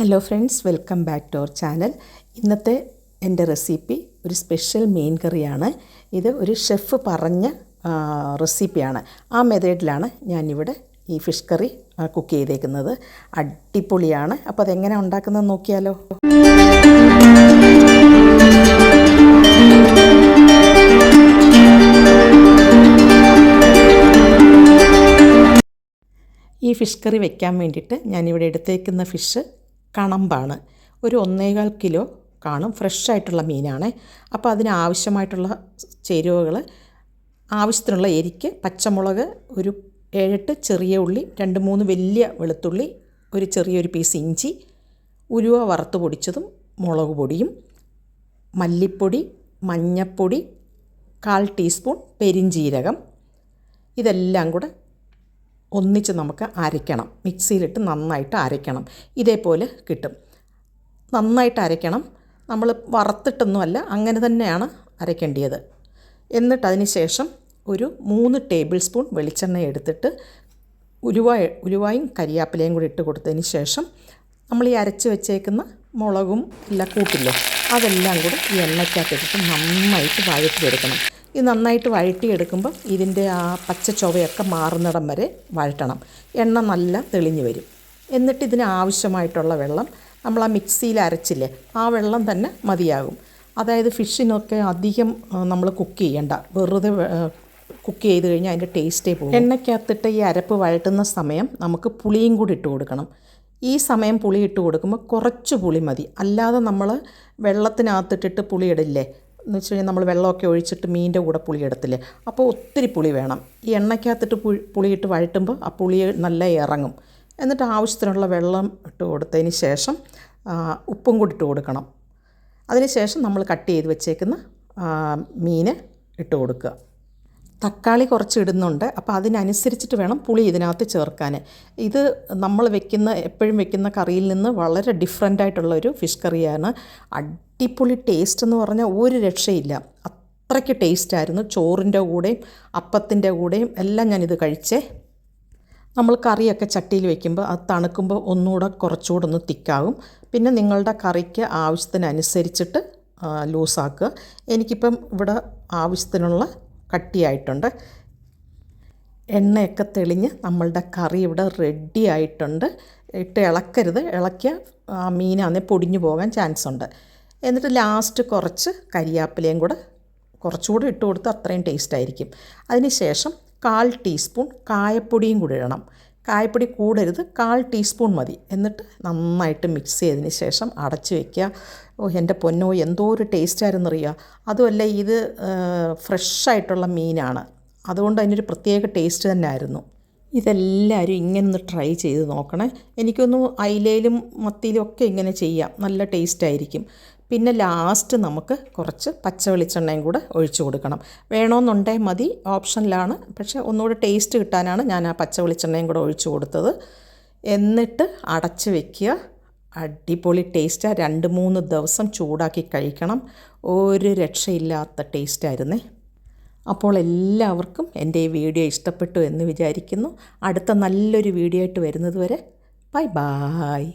Hello friends welcome back to our channel ഇന്നത്തെ എന്റെ recipe ഒരു സ്പെഷ്യൽ മീൻ കറിയാണ്. ഇത് ഒരു ഷെഫ് പറഞ്ഞ റെസിപ്പിയാണ് ആ മെത്തേഡിലാണ് ഞാനിവിടെ ഈ ഫിഷ് കറി കുക്ക് ചെയ്തേക്കുന്നത്. അടിപൊളിയാണ്. അപ്പോൾ അതെങ്ങനെ ഉണ്ടാക്കുന്നത് നോക്കിയാലോ? ഈ ഫിഷ് കറി വെക്കാൻ വേണ്ടിയിട്ട് ഞാനിവിടെ എടുത്തേക്കുന്ന ഫിഷ് കണമ്പാണ്. ഒരു ഒന്നേകാൽ കിലോ കാണും. ഫ്രഷ് ആയിട്ടുള്ള മീനാണ്. അപ്പോൾ അതിന് ആവശ്യമായിട്ടുള്ള ചേരുവകൾ ആവശ്യത്തിനുള്ള എരിക്ക് പച്ചമുളക് ഒരു ഏഴെട്ട് ചെറിയ ഉള്ളി രണ്ട് മൂന്ന് വലിയ വെളുത്തുള്ളി ഒരു ചെറിയൊരു പീസ് ഇഞ്ചി ഉലുവ വറുത്ത് പൊടിച്ചതും മുളക് പൊടിയും മല്ലിപ്പൊടി മഞ്ഞപ്പൊടി കാൽ ടീസ്പൂൺ പെരിഞ്ജീരകം ഇതെല്ലാം കൂടെ ഒന്നിച്ച് നമുക്ക് അരയ്ക്കണം. മിക്സിയിലിട്ട് നന്നായിട്ട് അരയ്ക്കണം. ഇതേപോലെ കിട്ടും. നന്നായിട്ട് അരയ്ക്കണം. നമ്മൾ വറുത്തിട്ടൊന്നുമല്ല അങ്ങനെ തന്നെയാണ് അരയ്ക്കേണ്ടത് എന്നിട്ട് അതിന് ശേഷം ഒരു മൂന്ന് ടേബിൾ സ്പൂൺ വെളിച്ചെണ്ണ എടുത്തിട്ട് ഉലുവ ഉലുവായും കരിയാപ്പിലയും കൂടി ഇട്ട് കൊടുത്തതിന് ശേഷം നമ്മൾ ഈ അരച്ച് വെച്ചേക്കുന്ന മുളകും എല്ലാം കൂട്ടില്ലേ? അതെല്ലാം കൂടി ഈ എണ്ണയ്ക്കകത്തിട്ട് നന്നായിട്ട് വഴറ്റിയെടുക്കണം. ഇത് നന്നായിട്ട് വഴറ്റിയെടുക്കുമ്പോൾ ഇതിന്റെ ആ പച്ച ചൊവയൊക്കെ മാറുന്നിടം വരെ വഴറ്റണം. എണ്ണ നല്ല തെളിഞ്ഞു വരും. എന്നിട്ട് ഇതിന് ആവശ്യമായിട്ടുള്ള വെള്ളം നമ്മൾ ആ മിക്സിയിൽ അരച്ചില്ലേ ആ വെള്ളം തന്നെ മതിയാകും. അതായത് ഫിഷിനൊക്കെ അധികം നമ്മൾ കുക്ക് ചെയ്യേണ്ട. വെറുതെ കുക്ക് ചെയ്ത് കഴിഞ്ഞാൽ അതിന്റെ ടേസ്റ്റേ പോകും. എണ്ണയ്ക്കകത്തിട്ട് ഈ അരപ്പ് വഴറ്റുന്ന സമയം നമുക്ക് പുളിയും കൂടി ഇട്ട് കൊടുക്കണം. ഈ സമയം പുളി ഇട്ട് കൊടുക്കുമ്പോൾ കുറച്ച് പുളി മതി. അല്ലാതെ നമ്മൾ വെള്ളത്തിനകത്തിട്ടിട്ട് പുളി ഇടില്ലേ എന്ന് വെച്ച് കഴിഞ്ഞാൽ നമ്മൾ വെള്ളമൊക്കെ ഒഴിച്ചിട്ട് മീനിന്റെ കൂടെ പുളി എടുത്തില്ലേ അപ്പോൾ ഒത്തിരി പുളി വേണം. ഈ എണ്ണയ്ക്കകത്തിട്ട് പുളി പുളിയിട്ട് വഴറ്റുമ്പോൾ ആ പുളി നല്ല ഇറങ്ങും. എന്നിട്ട് ആവശ്യത്തിനുള്ള വെള്ളം ഇട്ട് കൊടുത്തതിന് ശേഷം ഉപ്പും കൂടി ഇട്ട് കൊടുക്കണം. അതിന് ശേഷം നമ്മൾ കട്ട് ചെയ്ത് വെച്ചേക്കുന്ന മീന് ഇട്ട് കൊടുക്കുക. തക്കാളി കുറച്ച് ഇടുന്നുണ്ട്. അപ്പോൾ അതിനനുസരിച്ചിട്ട് വേണം പുളി ഇതിനകത്ത് ചേർക്കാൻ. ഇത് നമ്മൾ വെക്കുന്ന എപ്പോഴും വെക്കുന്ന കറിയിൽ നിന്ന് വളരെ ഡിഫറെന്റ് ആയിട്ടുള്ള ഒരു ഫിഷ് കറിയാണ് അടിപൊളി ടേസ്റ്റ് എന്ന് പറഞ്ഞാൽ ഒരു രക്ഷയില്ല. അത്രയ്ക്ക് ടേസ്റ്റായിരുന്നു ചോറിന്റെ കൂടെയും അപ്പത്തിന്റെ കൂടെയും എല്ലാം ഞാനിത് കഴിച്ചേ. നമ്മൾ കറിയൊക്കെ ചട്ടിയിൽ വെക്കുമ്പോൾ അത് തണുക്കുമ്പോൾ ഒന്നുകൂടെ കുറച്ചുകൂടെ ഒന്ന് തിക്കാകും. പിന്നെ നിങ്ങളുടെ കറിക്ക് ആവശ്യത്തിനനുസരിച്ചിട്ട് ലൂസാക്കുക. എനിക്കിപ്പം ഇവിടെ ആവശ്യത്തിനുള്ള കട്ടിയായിട്ടുണ്ട്. എണ്ണയൊക്കെ തെളിഞ്ഞ് നമ്മളുടെ കറി ഇവിടെ റെഡി ആയിട്ടുണ്ട്. ഇട്ട് ഇളക്കരുത്. ഇളക്കിയ മീനാന്നേ പൊടിഞ്ഞു പോകാൻ ചാൻസ് ഉണ്ട്. എന്നിട്ട് ലാസ്റ്റ് കുറച്ച് കരിയാപ്പിലയും കൂടെ കുറച്ചുകൂടി ഇട്ട് കൊടുത്ത് അത്രയും ടേസ്റ്റ് ആയിരിക്കും. അതിന് ശേഷം കാൽ ടീസ്പൂൺ കായപ്പൊടിയും കൂടി ഇടണം. കായപ്പൊടി കൂടരുത് കാൽ ടീസ്പൂൺ മതി. എന്നിട്ട് നന്നായിട്ട് മിക്സ് ചെയ്തതിന് ശേഷം അടച്ച് വയ്ക്കുക ഓ എന്റെ പൊന്നോ എന്തോ ഒരു ടേസ്റ്റായിരുന്നറിയുക അതുമല്ല ഇത് ഫ്രഷായിട്ടുള്ള മീനാണ്. അതുകൊണ്ട് അതിനൊരു പ്രത്യേക ടേസ്റ്റ് തന്നെ ആയിരുന്നു ഇതെല്ലാവരും ഇങ്ങനെ ഒന്ന് ട്രൈ ചെയ്ത് നോക്കണേ. എനിക്കൊന്ന് അയിലയിലും മത്തിയിലും ഒക്കെ ഇങ്ങനെ ചെയ്യാം. നല്ല ടേസ്റ്റ് ആയിരിക്കും. പിന്നെ ലാസ്റ്റ് നമുക്ക് കുറച്ച് പച്ച വെളിച്ചെണ്ണയും കൂടെ ഒഴിച്ചു കൊടുക്കണം. വേണമെന്നുണ്ടെങ്കിൽ മതി ഓപ്ഷനിലാണ് പക്ഷേ ഒന്നുകൂടെ ടേസ്റ്റ് കിട്ടാനാണ് ഞാൻ ആ പച്ച വെളിച്ചെണ്ണയും കൂടെ ഒഴിച്ചു കൊടുത്തത്. എന്നിട്ട് അടച്ച് വെക്കുക. അടിപൊളി ടേസ്റ്റാണ് രണ്ട് മൂന്ന് ദിവസം ചൂടാക്കി കഴിക്കണം. ഒരു രക്ഷയില്ലാത്ത ടേസ്റ്റായിരുന്നേ അപ്പോൾ എല്ലാവർക്കും എന്റെ ഈ വീഡിയോ ഇഷ്ടപ്പെട്ടു എന്ന് വിചാരിക്കുന്നു. അടുത്ത നല്ലൊരു വീഡിയോ ആയിട്ട് വരുന്നത് വരെ ബൈ ബായ്